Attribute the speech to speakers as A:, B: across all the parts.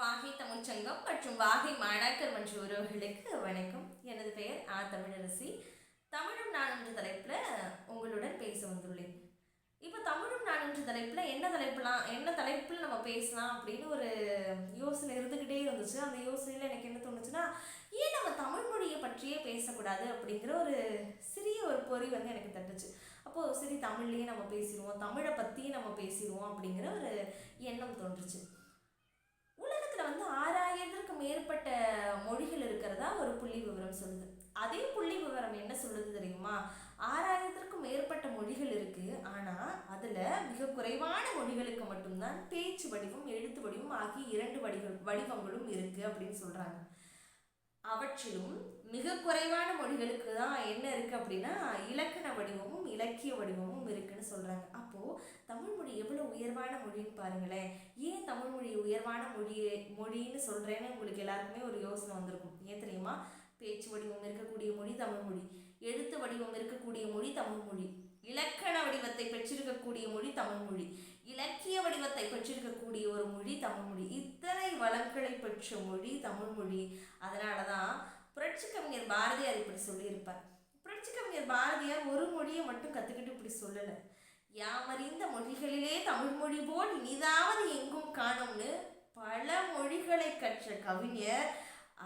A: வாகை தமிழ்ச்சங்கம் மற்றும் வாகை மாணாக்கர் மன்ற உறவுகளுக்கு வணக்கம் எனது பெயர் ஆ தமிழரசி தமிழும் நான் என்ற தலைப்பில் உங்களுடன் பேச வந்துள்ளேன் இப்போ தமிழும் நான் என்ற தலைப்பில் என்ன தலைப்புலாம் என்ன தலைப்பில் நம்ம பேசலாம் அப்படின்னு ஒரு யோசனை இருந்துக்கிட்டே இருந்துச்சு அந்த யோசனையில் எனக்கு என்ன தோணுச்சுன்னா ஏன் நம்ம தமிழ் மொழியை பற்றியே பேசக்கூடாது அப்படிங்கிற ஒரு சிறிய ஒரு பொறி வந்து எனக்கு தட்டுச்சு அப்போது சரி தமிழ்லேயே நம்ம பேசிடுவோம் தமிழை பற்றியே நம்ம பேசிடுவோம் அப்படிங்கிற ஒரு எண்ணம் தோன்றுச்சு வந்து ஆறாயிரத்துக்கு மேற்பட்ட மொழிகள் இருக்கிறதா ஒரு புள்ளி விவரம் சொல்லுது அதே புள்ளி விவரம் என்ன சொல்லுது தெரியுமா ஆறாயிரத்திற்கும் மேற்பட்ட மொழிகள் இருக்குது ஆனால் அதில் மிக குறைவான மொழிகளுக்கு மட்டும்தான் பேச்சு வடிவம் எழுத்து வடிவம் ஆகிய இரண்டு வடிவ வடிவங்களும் இருக்குது அப்படின்னு சொல்கிறாங்க அவற்றிலும் மிக குறைவான மொழிகளுக்கு தான் என்ன இருக்குது அப்படின்னா இலக்கண வடிவமும் இலக்கிய வடிவமும் இருக்குன்னு சொல்கிறாங்க அப்போது தமிழ் மொழி எவ்வளோ உயர்வான மொழின்னு பாருங்களேன் ஏன் தமிழ் மொழி உயர்வான மொழியே மொழின்னு சொல்கிறேன்னு உங்களுக்கு எல்லாருக்குமே ஒரு யோசனை வந்திருக்கும் ஏன் தெரியுமா பேச்சு வடிவம் இருக்கக்கூடிய மொழி தமிழ் மொழி எழுத்து வடிவம் இருக்கக்கூடிய மொழி தமிழ் மொழி இலக்கண வடிவத்தை பெற்றிருக்கக்கூடிய மொழி தமிழ் மொழி தெய்வத்தை பெற்றிருக்கக்கூடிய ஒரு மொழி தமிழ்மொழி இத்தனை வளங்களை பெற்ற மொழி தமிழ்மொழி அதனால தான் புரட்சி கவிஞர் பாரதியார் இப்படி சொல்லியிருப்பார் புரட்சி கவிஞர் பாரதியார் ஒரு மொழியை மட்டும் கற்றுக்கிட்டு இப்படி சொல்லலை யாமறிந்த மொழிகளிலே தமிழ்மொழி போல் இனிதாவது எங்கும் காணும்னு பல மொழிகளை கற்ற கவிஞர்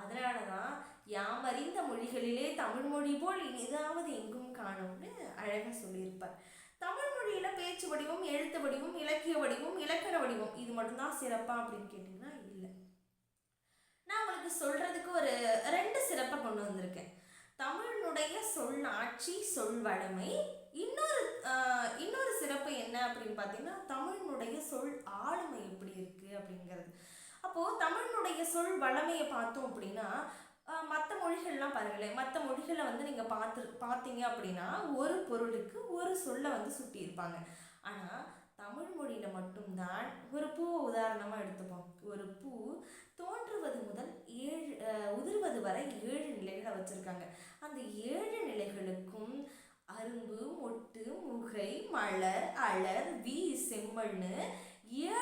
A: அதனால தான் யாமறிந்த மொழிகளிலே தமிழ்மொழி போல் இனிதாவது எங்கும் காணும்னு அழகாக சொல்லியிருப்பார் தமிழ் மொழியில பேச்சு வடிவம் எழுத்து வடிவம் இலக்கிய வடிவம் இலக்கண வடிவம் இது மட்டும்தான் சிறப்பா அப்படின்னு கேட்டிங்கன்னா இல்லை நான் உங்களுக்கு சொல்றதுக்கு ஒரு ரெண்டு சிறப்பை கொண்டு வந்திருக்கேன் தமிழனுடைய சொல் ஆட்சி சொல் வடமை இன்னொரு இன்னொரு சிறப்பு என்ன அப்படின்னு பார்த்தீங்கன்னா தமிழனுடைய சொல் ஆளுமை எப்படி இருக்குது அப்படிங்கிறது அப்போது தமிழனுடைய சொல் வளமையை பார்த்தோம் அப்படின்னா மற்ற மொழிகள்லாம் பாருங்களேன் மற்ற மொழிகளை வந்து நீங்கள் பார்த்து பார்த்தீங்க அப்படின்னா ஒரு பொருளுக்கு ஒரு சொல்லை வந்து சுட்டியிருப்பாங்க ஆனால் தமிழ் மொழியில் மட்டும்தான் ஒரு பூ உதாரணமாக எடுத்துப்போம் ஒரு பூ தோன்றுவது முதல் ஏழு உதிர்வது வரை ஏழு நிலைகளை வச்சுருக்காங்க அந்த ஏழு நிலைகளுக்கும் அரும்பு மொட்டு முகை மலர் அலர் வி செம்மண்ணு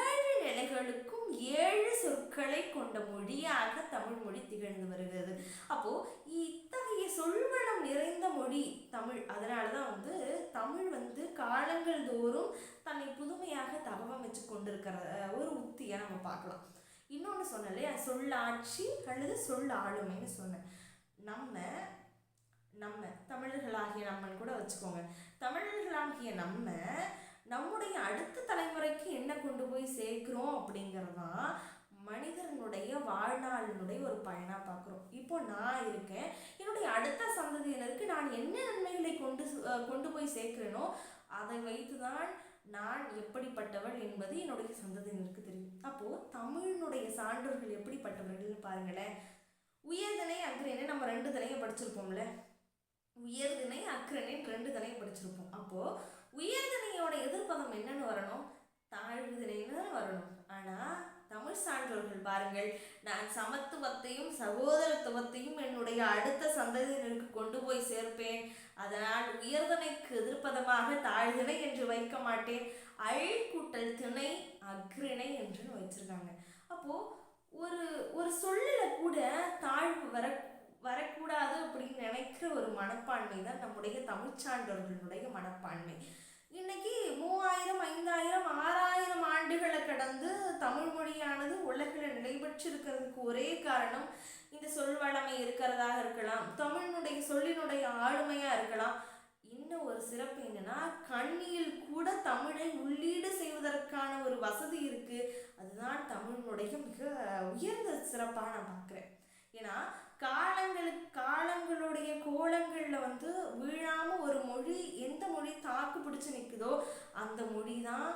A: ஏழு நிலைகளுக்கும் ஏழு சொற்களை கொண்ட மொழியாக தமிழ் மொழி திகழ்ந்து வருகிறது அப்போ இத்தகைய சொல்வனம் நிறைந்த மொழி தமிழ் அதனாலதான் வந்து தமிழ் வந்து காலங்கள் தோறும் தன்னை புதுமையாக தகவம் வச்சு கொண்டிருக்கிற ஒரு உத்தியை நம்ம பார்க்கலாம் இன்னொன்று சொன்னேன் இல்லையா சொல்லாட்சி அல்லது சொல் ஆளுமைன்னு சொன்னேன் நம்ம நம்ம தமிழர்களாகிய நம்மன்னு கூட வச்சுக்கோங்க தமிழர்களாகிய நம்ம நம்முடைய அடுத்த தலைமுறைக்கு என்ன கொண்டு போய் சேர்க்குறோம் அப்படிங்கிறது மனிதனுடைய வாழ்நாளினுடைய ஒரு பயனாக பார்க்குறோம் இப்போ நான் இருக்கேன் என்னுடைய அடுத்த சந்ததியினருக்கு நான் என்ன நன்மைகளை கொண்டு கொண்டு போய் சேர்க்கிறேனோ அதை வைத்து தான் நான் எப்படிப்பட்டவள் என்பது என்னுடைய சந்ததியினருக்கு தெரியும் அப்போது தமிழினுடைய சான்றோர்கள் எப்படிப்பட்டவர்கள் பாருங்களேன் உயர்தினை அக்ரேனே நம்ம ரெண்டு தலையும் படிச்சிருப்போம்ல உயர்தினை அக்ரனின் ரெண்டு தலையும் படிச்சிருப்போம் அப்போது உயர்தினையோட எதிர்ப்பதம் என்னன்னு வரணும் தாழ்வு தாழ்வுதினைன்னு வரணும் ஆனால் சான்றோர்கள் பாருங்கள் நான் சமத்துவத்தையும் சகோதரத்துவத்தையும் என்னுடைய அடுத்த சந்ததியினருக்கு கொண்டு போய் சேர்ப்பேன் அதனால் உயர்தனைக்கு எதிர்ப்பதமாக தாழ்தினை என்று வைக்க மாட்டேன் அழிக்கூட்டல் திணை அக்ரிணை என்று வச்சிருக்காங்க அப்போது ஒரு ஒரு சொல்லில் கூட தாழ்வு வர வரக்கூடாது அப்படின்னு நினைக்கிற ஒரு மனப்பான்மை தான் நம்முடைய தமிழ்ச்சான்றோர்களுடைய மனப்பான்மை இன்னைக்கு மூவாயிரம் ஐந்தாயிரம் ஆறாயிரம் ஆண்டுகளை கடந்து தமிழ் மொழியானது உலகில் நிலைபெற்றிருக்கிறதுக்கு ஒரே காரணம் இந்த சொல்வளமை இருக்கிறதாக இருக்கலாம் தமிழினுடைய சொல்லினுடைய ஆளுமையாக இருக்கலாம் இன்னும் ஒரு சிறப்பு என்னன்னா கண்ணியில் கூட தமிழை உள்ளீடு செய்வதற்கான ஒரு வசதி இருக்கு அதுதான் தமிழினுடைய மிக உயர்ந்த சிறப்பாக நான் பார்க்குறேன் ஏன்னா காலங்களுக்கு காலங்களுடைய கோலங்களில் வந்து வீழாமல் ஒரு மொழி எந்த மொழி தாக்கு பிடிச்சி நிற்குதோ அந்த மொழி தான்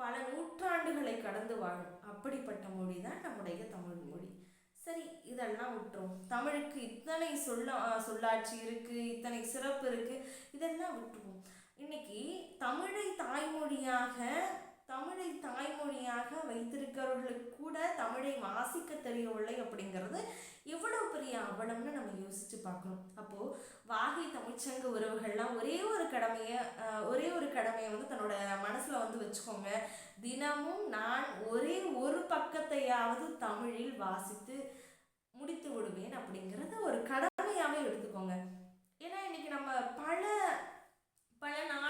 A: பல நூற்றாண்டுகளை கடந்து வாழும் அப்படிப்பட்ட மொழி தான் நம்முடைய தமிழ் மொழி சரி இதெல்லாம் விட்டுரும் தமிழுக்கு இத்தனை சொல்ல சொல்லாட்சி இருக்குது இத்தனை சிறப்பு இருக்குது இதெல்லாம் விட்டுருவோம் இன்னைக்கு தமிழை தாய்மொழியாக ஆங்கிலத்தை தாய்மொழியாக வைத்திருக்கிறவர்களுக்கு கூட தமிழை வாசிக்க தெரியவில்லை அப்படிங்கிறது எவ்வளோ பெரிய அவலம்னு நம்ம யோசித்து பார்க்கணும் அப்போது வாகை தமிழ்ச்சங்க உறவுகள்லாம் ஒரே ஒரு கடமையை ஒரே ஒரு கடமையை வந்து தன்னோட மனசில் வந்து வச்சுக்கோங்க தினமும் நான் ஒரே ஒரு பக்கத்தையாவது தமிழில் வாசித்து முடித்து விடுவேன் அப்படிங்கிறது ஒரு கடமையாகவே எடுத்துக்கோங்க ஏன்னா இன்றைக்கி நம்ம பல பல நாள்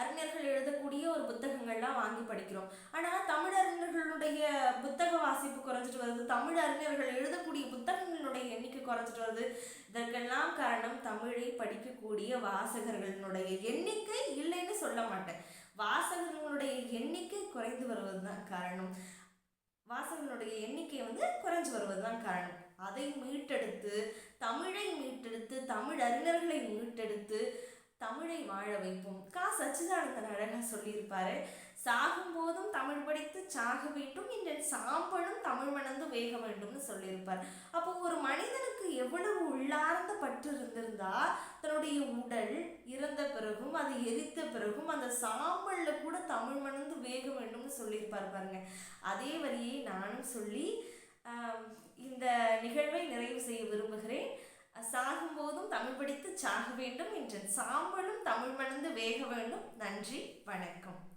A: அறிஞர்கள் எழுதக்கூடிய ஒரு புத்தகங்கள்லாம் வாங்கி படிக்கிறோம் ஆனால் தமிழ் அறிஞர்களுடைய புத்தக வாசிப்பு குறைஞ்சிட்டு வருது தமிழ் அறிஞர்கள் எழுதக்கூடிய புத்தகங்களுடைய எண்ணிக்கை குறைஞ்சிட்டு வருது இதற்கெல்லாம் காரணம் தமிழை படிக்கக்கூடிய வாசகர்களுடைய எண்ணிக்கை இல்லைன்னு சொல்ல மாட்டேன் வாசகர்களுடைய எண்ணிக்கை குறைந்து வருவது தான் காரணம் வாசகர்களுடைய எண்ணிக்கை வந்து குறைஞ்சு வருவது தான் காரணம் அதை மீட்டெடுத்து தமிழை மீட்டெடுத்து தமிழ் அறிஞர்களை மீட்டெடுத்து தமிழை வாழ வைப்போம் கா சச்சிதானந்த அழகா சொல்லியிருப்பாரு சாகும்போதும் தமிழ் படித்து சாக வேண்டும் என்ற சாம்பலும் தமிழ் மணந்து வேக வேண்டும்னு சொல்லியிருப்பார் அப்போ ஒரு மனிதனுக்கு எவ்வளவு உள்ளார்ந்த பற்று இருந்திருந்தா தன்னுடைய உடல் இறந்த பிறகும் அதை எரித்த பிறகும் அந்த சாம்பல்ல கூட தமிழ் மணந்து வேக வேண்டும்னு சொல்லியிருப்பார் பாருங்க அதே வரியை நானும் சொல்லி இந்த நிகழ்வை சாகும் போதும் தமிழ் படித்து சாக வேண்டும் என்ற சாம்பலும் தமிழ் மணந்து வேக வேண்டும் நன்றி வணக்கம்